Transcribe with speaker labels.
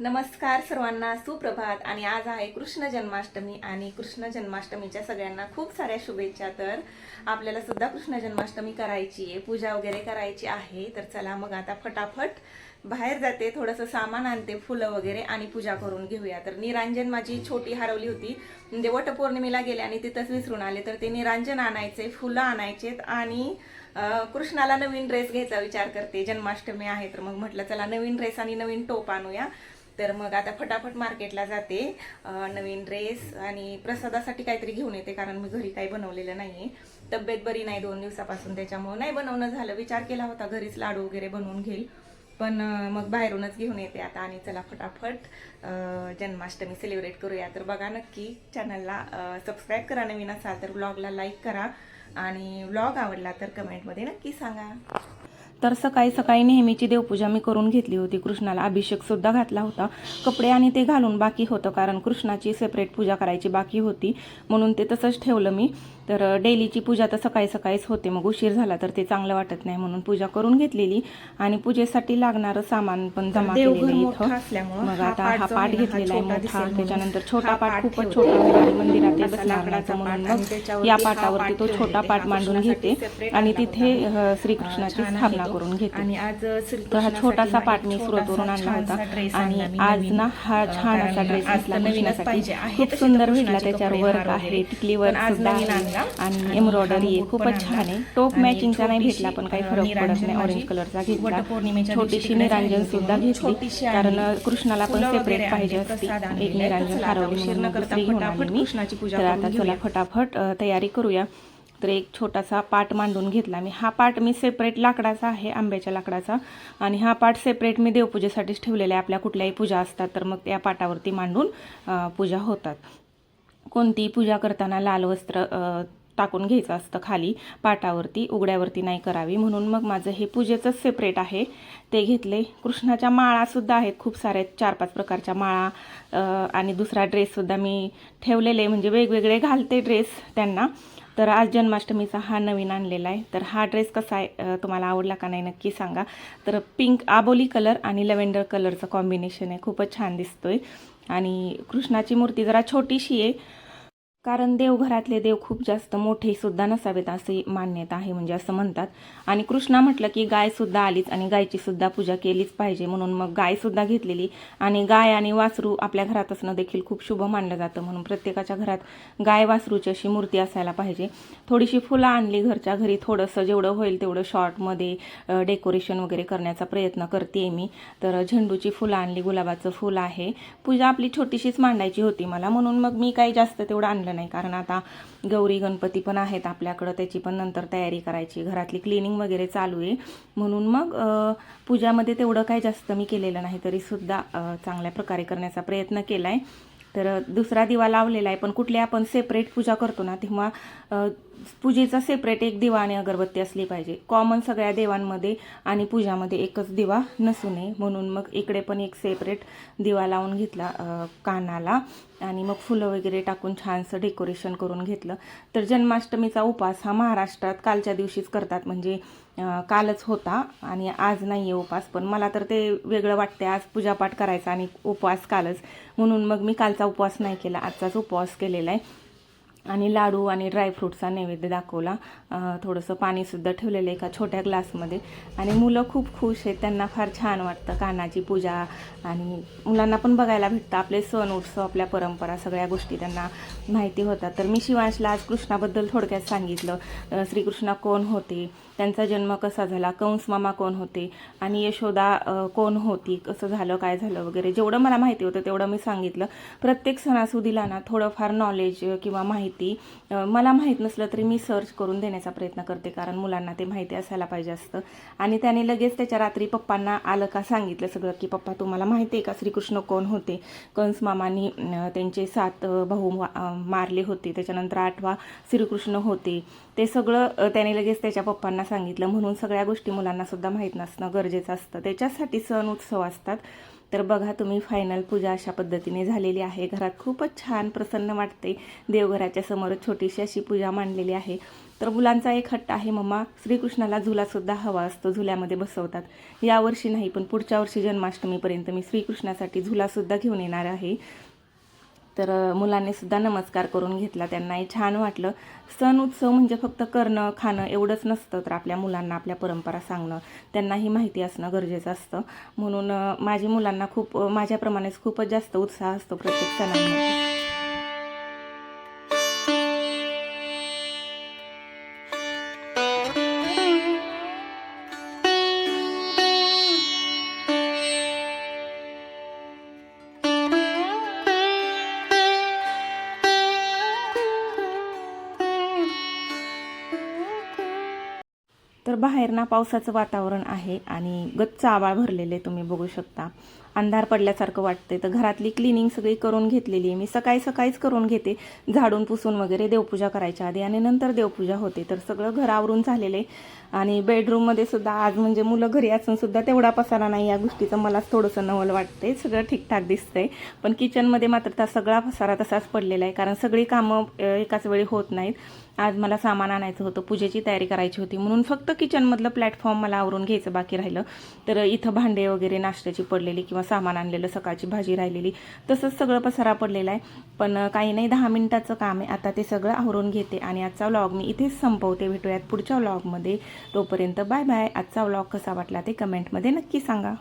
Speaker 1: नमस्कार सर्वांना सुप्रभात. आणि आज आहे कृष्ण जन्माष्टमी. आणि कृष्ण जन्माष्टमीच्या सगळ्यांना खूप साऱ्या शुभेच्छा. तर आपल्याला सुद्धा कृष्ण जन्माष्टमी करायची आहे पूजा वगैरे करायची आहे. तर चला मग आता फटाफट बाहेर जाते थोडंसं सामान आणते फुलं वगैरे आणि पूजा करून घेऊया. तर निरांजन माझी छोटी हरवली होती. म्हणजे वटपौर्णिमेला गेले आणि तिथंच विसरून आले. तर ते निरांजन आणायचे फुलं आणायचेत आणि कृष्णाला नवीन ड्रेस घ्यायचा विचार करते. जन्माष्टमी आहे तर मग म्हटलं चला नवीन ड्रेस आणि नवीन टोप आणूया. तर मग आता फटाफट मार्केटला जाते. नवीन ड्रेस आणि प्रसादासाठी काहीतरी घेऊन येते कारण मी घरी काही बनवलेलं नाहीये. तब्येत बरी नाही दोन दिवसापासून त्याच्यामुळे नाही बनवणं झालं. विचार केला होता घरीच लाडू वगैरे बनवून घेईल. पण मग बाहेरूनच घेऊन येते आता आणि चला फटाफट जन्माष्टमी सेलिब्रेट करूया. तर बघा नक्की चॅनलला सबस्क्राईब करा नवीन असाल तर ब्लॉगला लाईक करा. आणि ब्लॉग आवडला तर कमेंटमध्ये नक्की सांगा. तर सकाळी सकाळी नेहमीची देवपूजा मी करून घेतली होती. कृष्णाला अभिषेकसुद्धा घातला होता. कपडे आणि ते घालून बाकी होतं कारण कृष्णाची सेपरेट पूजा करायची बाकी होती. म्हणून ते तसंच ठेवलं मी. तर डेलीची पूजा तर सकाळी सकाळीच होते. मग उशीर झाला तर ते चांगलं वाटत नाही म्हणून पूजा करून घेतलेली. आणि पूजेसाठी लागणारं सामान पण जमा केलेलं इथं. मग आता हा पाठ घेतलेला आहे मोठा. त्याच्यानंतर छोटा पाठ खूपच छोटा मंदिरात ते बसणार नाही म्हणून मग या पाटावरती तो छोटा पाठ मांडून घेते आणि तिथे श्रीकृष्णाची स्थापना करून घेते.
Speaker 2: आणि आज
Speaker 1: तर हा छोटासा पाठ मी सुरतवरून आणला होता. आणि आज ना हा छान असा ड्रेस कृष्णासाठी खूप सुंदर भेटला त्याच्यावर वर्क आहे टिकली वर्क सुद्धा आणि एम्ब्रॉयडरी आहे खूपच छान आहे. टोप मॅचिंगचा नाही भेटला पण काही फरक पडत नाही. ऑरेंज कलरचा घेतला. छोटीशी निरांजन सुद्धा घेतली. कारण कृष्णाला पण सेपरेट पाहिजे असती. एक निरांजन हरवली घेऊन आली तर आता चला फटाफट तयारी करूया. तर एक छोटासा पाट मांडून घेतला मी. हा पाट मी सेपरेट लाकडाचा आहे आंब्याच्या लाकडाचा. आणि हा पाट सेपरेट मी देवपूजेसाठीच ठेवलेला आहे. आपल्या कुठल्याही पूजा असतात तर मग त्या पाटावरती मांडून पूजा होतात. कोणतीही पूजा करताना लाल वस्त्र टाकून घ्यायचं असतं खाली पाटावरती उघड्यावरती नाही करावी. म्हणून मग माझं हे पूजेचंच सेपरेट आहे. ते घेतले. कृष्णाच्या माळासुद्धा आहेत. खूप साऱ्या चार पाच प्रकारच्या माळा आणि दुसरा ड्रेससुद्धा मी ठेवलेले. म्हणजे वेगवेगळे घालते ड्रेस त्यांना. तर आज जन्माष्टमीचा हा नवीन आणलेला आहे. तर हा ड्रेस कसा आहे तुम्हाला आवडला का नाही नक्की सांगा. तर पिंक आबोली कलर आणि लव्हेंडर कलरचं कॉम्बिनेशन आहे. खूपच छान दिसतोय. आणि कृष्णाची मूर्ती जरा छोटीशी आहे. कारण देवघरातले देव खूप जास्त मोठे सुद्धा नसावेत असे मान्यता आहे म्हणजे असं म्हणतात. आणि कृष्णा म्हटलं की गाय सुद्धा आलीच आणि गायची सुद्धा पूजा केलीच पाहिजे म्हणून मग गाय सुद्धा घेतलेली. आणि गाय आणि वासरू आपल्या घरात असणं देखील खूप शुभ मानलं जातं म्हणून प्रत्येकाच्या घरात गाय वासरूची अशी मूर्ती असायला पाहिजे. थोडीशी फुलं आणली घरच्या घरी थोडंसं जेवढं होईल तेवढं शॉर्टमध्ये डेकोरेशन वगैरे करण्याचा प्रयत्न करते मी. तर झेंडूची फुलं आणली गुलाबाचं फुल आहे. पूजा आपली छोटीशीच मांडायची होती मला म्हणून मग मी काही जास्त तेवढं आणलं नाही. कारण आता गौरी गणपती पण आहेत आपल्याकडं. त्याची पण नंतर तयारी करायची. घरातली क्लिनिंग वगैरे चालू आहे. म्हणून मग पूजामध्ये तेवढं काही जास्त मी केलेलं नाही. तरीसुद्धा चांगल्या प्रकारे करण्याचा प्रयत्न केला आहे तर दुसरा दिवा लावलेला आहे. पण कुठली आपण सेपरेट पूजा करतो ना तेव्हा पूजेचा सेपरेट एक दिवा आणि अगरबत्ती असली पाहिजे. कॉमन सगळ्या देवांमध्ये आणि पूजामध्ये एकच दिवा नसू नये. म्हणून मग इकडे पण एक सेपरेट दिवा लावून घेतला कानाला. आणि मग फुलं वगैरे टाकून छानसं डेकोरेशन करून घेतलं. तर जन्माष्टमीचा उपास हा महाराष्ट्रात कालच्या दिवशीच करतात. म्हणजे कालच होता आणि आज नाही आहे उपास. पण मला तर ते वेगळं वाटते आज पूजापाठ करायचा आणि उपवास कालच. म्हणून मग मी कालचा उपवास नाही केला. आजचाच उपवास केलेला आहे. आणि लाडू आणि ड्रायफ्रूटचा नैवेद्य दाखवला. थोडंसं पाणीसुद्धा ठेवलेलं आहे एका छोट्या ग्लासमध्ये आणि मुलं खूप खुश आहेत. त्यांना फार छान वाटतं कानाची पूजा. आणि मुलांना पण बघायला भेटतं. आपले सण उत्सव आपल्या परंपरा सगळ्या गोष्टी त्यांना माहिती होतात. तर मी शिवांशला आज कृष्णाबद्दल थोडक्यात सांगितलं. श्रीकृष्ण कोण होते? त्यांचा जन्म कसा झाला? कंस मामा कोण होते? आणि यशोदा कोण होती? कसं झालं? काय झालं? वगैरे जेवढं मला माहिती होतं तेवढं मी सांगितलं. प्रत्येक सणासुदीला ना थोडंफार नॉलेज किंवा माहिती अं, मला माहीत नसलं तरी मी सर्च करून देण्याचा प्रयत्न करते कारण मुलांना ते माहिती असायला पाहिजे असतं. आणि त्याने लगेच त्याच्या रात्री पप्पांना आलं का सांगितलं सगळं की पप्पा तुम्हाला माहिती आहे का श्रीकृष्ण कोण होते? कंस मामानी त्यांचे सात भाऊ मारले होते त्याच्यानंतर आठवा श्रीकृष्ण होते. ते सगळं त्याने लगेच त्याच्या पप्पांना सांगितलं. म्हणून सगळ्या गोष्टी मुलांना सुद्धा माहीत नसणं गरजेचं असतं. त्याच्यासाठी सण उत्सव असतात. तर बघा तुम्ही फायनल पूजा अशा पद्धतीने झालेली आहे. घरात खूपच छान प्रसन्न वाटते. देवघराच्या समोर छोटीशी अशी पूजा मांडलेली आहे. तर मुलांचा एक हट्ट आहे मम्मा श्रीकृष्णाला झुलासुद्धा हवा असतो झुल्यामध्ये बसवतात. यावर्षी नाही पण पुढच्या वर्षी जन्माष्टमीपर्यंत मी श्रीकृष्णासाठी झुलासुद्धा घेऊन येणार आहे. तर मुलांनीसुद्धा मुलांनी सुद्धा नमस्कार करून घेतला. त्यांनाही छान वाटलं. सण उत्सव म्हणजे फक्त करणं खाणं एवढंच नसतं तर आपल्या मुलांना आपल्या परंपरा सांगणं त्यांनाही माहिती असणं गरजेचं असतं. म्हणून माझी मुलांना खूप माझ्याप्रमाणेच खूपच जास्त उत्साह असतो प्रत्येक सणांमध्ये. तर बाहेर ना पावसाचं वातावरण आहे आणि गच्च आवाळ भरलेले तुम्ही बघू शकता. अंधार पडल्यासारखं वाटतंय. तर घरातली क्लिनिंग सगळी करून घेतलेली आहे. मी सकाळी सकाळीच करून घेते. झाडून पुसून वगैरे देवपूजा करायच्या आधी आणि नंतर देवपूजा होते. तर सगळं घर आवरून झालेलं आहे. आणि बेडरूममध्ये सुद्धा आज म्हणजे मुलं घरी असून सुद्धा तेवढा पसारा नाही. या गोष्टीचं मलाच थोडंसं नवल वाटतंय. सगळं ठीकठाक दिसतंय. पण किचनमध्ये मात्र त्या सगळा पसारा तसाच पडलेला आहे. कारण सगळी कामं एकाच वेळी होत नाहीत. आज मला सामान आणायचं होतं. पूजेची तयारी करायची होती. म्हणून फक्त किचनमधलं प्लॅटफॉर्म मला आवरून घ्यायचं बाकी राहिलं. तर इथं भांडे वगैरे नाश्त्याची पडलेली किंवा सामान आणलेलं सकाळची भाजी राहिलेली तसंच सगळं पसारा पडलेला आहे. पण काही नाही दहा मिनिटाचं काम आहे. आता ते सगळं आवरून घेते आणि आजचा व्लॉग मी इथेच संपवते. भेटूयात पुढच्या व्लॉगमध्ये तोपर्यंत बाय बाय. आजचा व्लॉग कसा वाटला ते कमेंटमध्ये नक्की सांगा.